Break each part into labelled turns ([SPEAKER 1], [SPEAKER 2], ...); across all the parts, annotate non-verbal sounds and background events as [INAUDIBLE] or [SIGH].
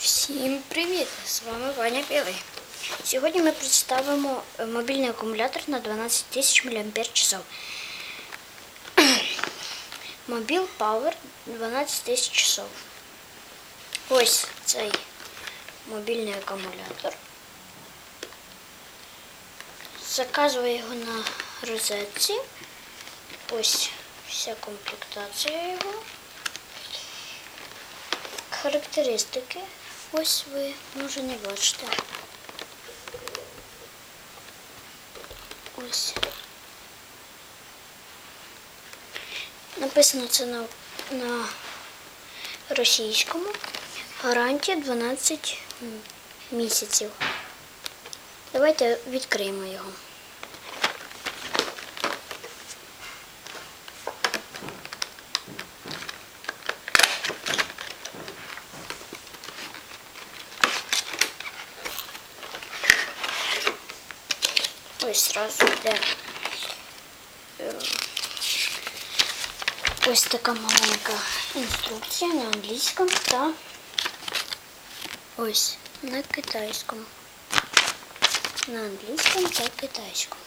[SPEAKER 1] Всім привіт! З вами Ваня Білий. Сьогодні ми представимо е, мобільний акумулятор на 12 тисяч мАч. [CLEARS THROAT] Мобіл Power 12 тисяч часов. Ось цей мобільний акумулятор. Заказую його на розетці. Ось вся комплектація його. Характеристики. Ось ви може не бачите. Ось. Написано це на, на російському. Гарантія 12 місяців. Давайте відкриємо його. Ось зразу йде е, ось така маленька інструкція на англійському та ось на китайському. На англійському та китайському.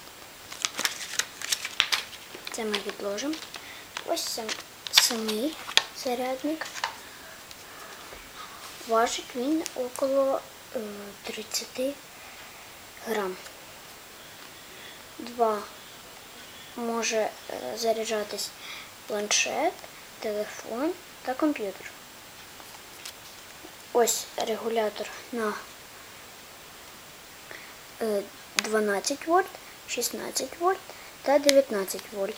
[SPEAKER 1] Це ми відложимо. Ось сам, самий зарядник. Важить він около е, 30 грам. Два може е, заряджатись планшет, телефон та комп'ютер. Ось регулятор на е, 12 вольт, 16 вольт та 19 вольт.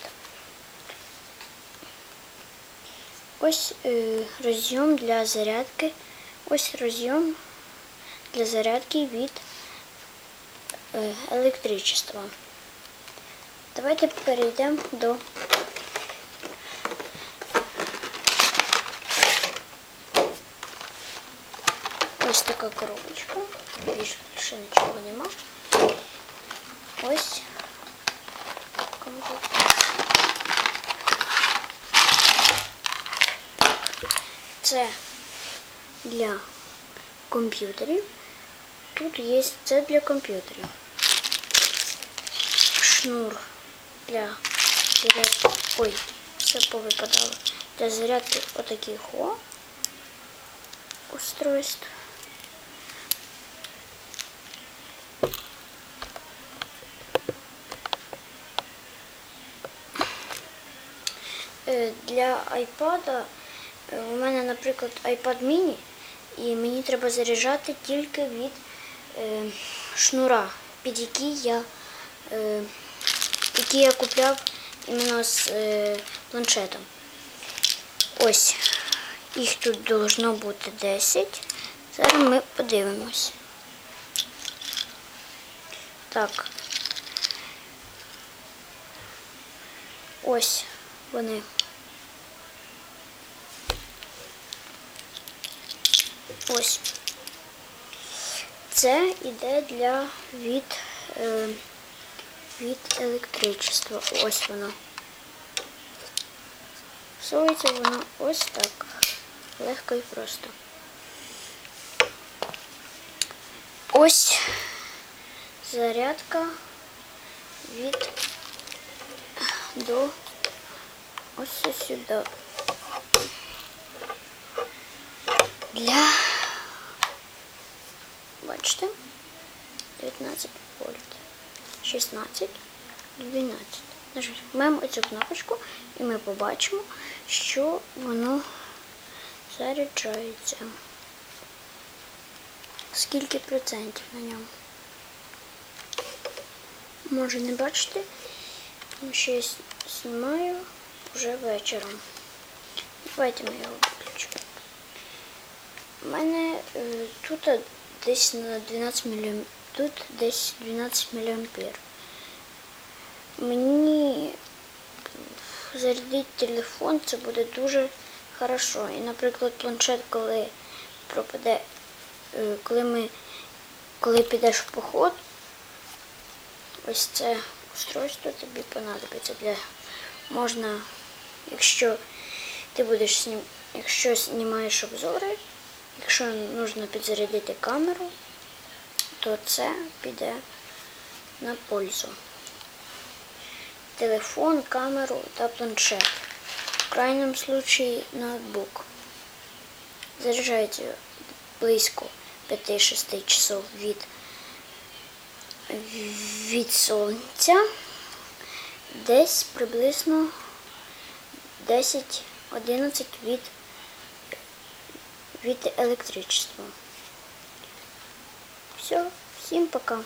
[SPEAKER 1] Ось е, розйом для зарядки. Ось розйом для зарядки від е, електричества. Давайте перейдемо до ось така коробочка. Більше нічого нема. Ось комплект. Це для комп'ютерів. Тут є це для комп'ютерів. Шнур Для зарядки. Ой, все повипадало. Для зарядки отаких о устройств. Е, Для iPad е, у мене, наприклад, iPad mini, і мені треба заряджати тільки від е, шнура, під який я, який я купляв іменно з е, планшетом. Ось, їх тут должно бути 10. Зараз ми подивимось. Так. Ось вони. Ось. Це іде для від, е, від електричества. Ось воно. Всується воно ось так. Легко і просто. Ось зарядка від до ось сюди. Для бачите 19 вольт 16 12 Нажмемо цю кнопочку і ми побачимо, що воно заряджається. Скільки процентів на ньому. Може не бачите, тому що я знімаю вже вечором. Давайте ми його виключимо. У мене е, тут десь на 12 мА, тут десь 12 мА. Мені зарядити телефон це буде дуже хорошо. І, наприклад, планшет, коли пропаде, е, коли ми коли підеш в поход, ось це устройство тобі понадобиться для можна, якщо ти будеш снім, якщо знімаєш обзори, Якщо потрібно підзарядити камеру, то це піде на пользу. Телефон, камеру та планшет. В крайньому случаї ноутбук. Заряджається близько 5-6 часов від, від сонця. Десь приблизно 10-11 від, від електричества. Все, всім пока.